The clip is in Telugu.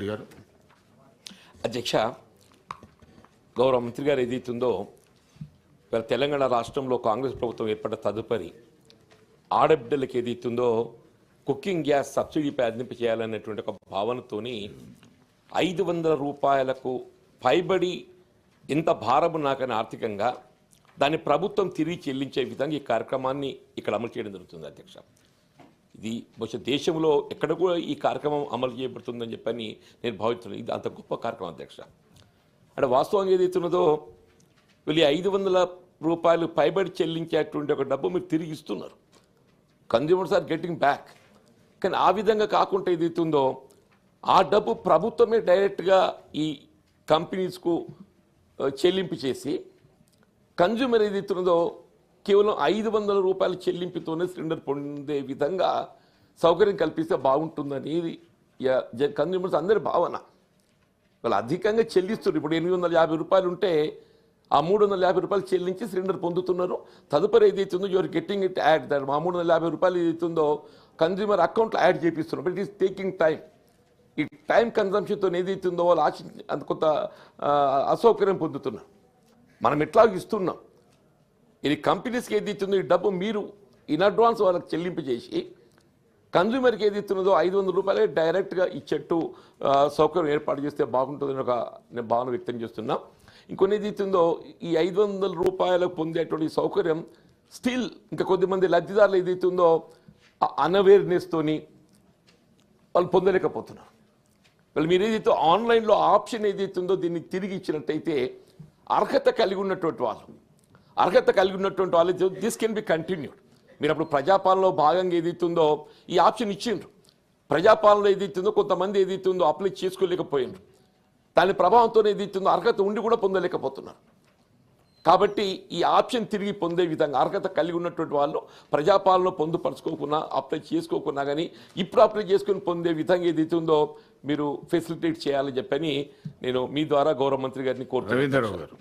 రెడ్డి గారు. అధ్యక్ష గౌరవ మంత్రి గారు ఏదైతుందో ఇవాళ తెలంగాణ రాష్ట్రంలో కాంగ్రెస్ ప్రభుత్వం ఏర్పడ్డ తదుపరి ఆడబిడ్డలకు ఏదైతుందో కుకింగ్ గ్యాస్ సబ్సిడీపై అదింపు చేయాలనేటువంటి ఒక భావనతోని ఐదు వందల రూపాయలకు పైబడి ఇంత భారము నాకని ఆర్థికంగా దాన్ని ప్రభుత్వం తిరిగి చెల్లించే విధంగా ఈ కార్యక్రమాన్ని ఇక్కడ అమలు చేయడం జరుగుతుంది అధ్యక్ష. ఇది బహుశా దేశంలో ఎక్కడ కూడా ఈ కార్యక్రమం అమలు చేయబడుతుందని చెప్పని నేను భావిస్తున్నాను. ఇది అంత గొప్ప కార్యక్రమం అధ్యక్ష. అంటే వాస్తవంగా ఏదైతున్నదో వీళ్ళు ఐదు వందల రూపాయలు పైబడి చెల్లించేటువంటి ఒక డబ్బు మీరు తిరిగి ఇస్తున్నారు. Consumers are getting back. కానీ ఆ విధంగా కాకుండా ఏదైతుందో ఆ డబ్బు ప్రభుత్వమే డైరెక్ట్గా ఈ కంపెనీస్కు చెల్లింపు చేసి కన్జ్యూమర్ ఏదైతున్నదో కేవలం ఐదు వందల రూపాయల చెల్లింపుతోనే సిలిండర్ పొందే విధంగా సౌకర్యం కల్పిస్తే బాగుంటుందని కన్జ్యూమర్స్ అందరి భావన. వాళ్ళు అధికంగా చెల్లిస్తున్నారు. ఇప్పుడు ఎనిమిది వందల యాభై రూపాయలు ఉంటే ఆ మూడు వందల యాభై రూపాయలు చెల్లించి సిలిండర్ పొందుతున్నారు. తదుపరి ఏదైతుందో యువర్ గెట్టింగ్ ఇట్ యాడ్ దాని ఆ మూడు వందల యాభై రూపాయలు ఏదైతుందో కన్జ్యూమర్ అకౌంట్లో యాడ్ చేపిస్తున్నారు. But it is taking time ఈ టైం కన్సంప్షన్తో ఏదైతుందో వాళ్ళు ఆశ అంత కొంత అసౌకర్యం పొందుతున్నారు. మనం ఎట్లా ఇస్తున్నాం. ఇది కంపెనీస్కి ఏది ఇస్తుందో? ఈ డబ్బు మీరు ఇన్ అడ్వాన్స్ వాళ్ళకి చెల్లింపు చేసి కన్జ్యూమర్కి ఏది ఇస్తున్నదో ఐదు వందల రూపాయలే డైరెక్ట్గా ఇచ్చేట్టు సౌకర్యం ఏర్పాటు చేస్తే బాగుంటుందని ఒక నేను భావన వ్యక్తం చేస్తున్నా. ఇంకొన్ని ఏది ఇస్తుందో ఈ ఐదు వందల రూపాయలకు పొందేటువంటి సౌకర్యం స్టిల్ ఇంకా కొద్దిమంది లబ్ధిదారులు ఏది ఇస్తుందో అనవేర్నెస్తోని వాళ్ళు పొందలేకపోతున్నారు. వాళ్ళు మీరు ఏదైతే ఆన్లైన్లో ఆప్షన్ ఏదైతుందో దీన్ని తిరిగి ఇచ్చినట్టయితే అర్హత కలిగి ఉన్నటువంటి వాళ్ళు. అర్హత కలిగి ఉన్నటువంటి వాళ్ళు దిస్ కెన్ బి కంటిన్యూడ్ మీరు అప్పుడు ప్రజాపాలనలో భాగంగా ఏదైతుందో ఈ ఆప్షన్ ఇచ్చిండ్రు. ప్రజాపాలనలో ఏదైతుందో కొంతమంది ఏదైతుందో అప్లై చేసుకోలేకపోయినారు. దాని ప్రభావంతో ఏదైతుందో అర్హత ఉండి కూడా పొందలేకపోతున్నారు. కాబట్టి ఈ ఆప్షన్ తిరిగి పొందే విధంగా అర్హత కలిగి ఉన్నటువంటి వాళ్ళు ప్రజాపాలన పొందుపరచుకోకున్నా అప్లై చేసుకోకున్నా కానీ ఇప్పుడు అప్లై చేసుకుని పొందే విధంగా ఏదైతే ఉందో మీరు ఫెసిలిటేట్ చేయాలని చెప్పని నేను మీ ద్వారా గౌరవ మంత్రి గారిని కోరుతున్నాను.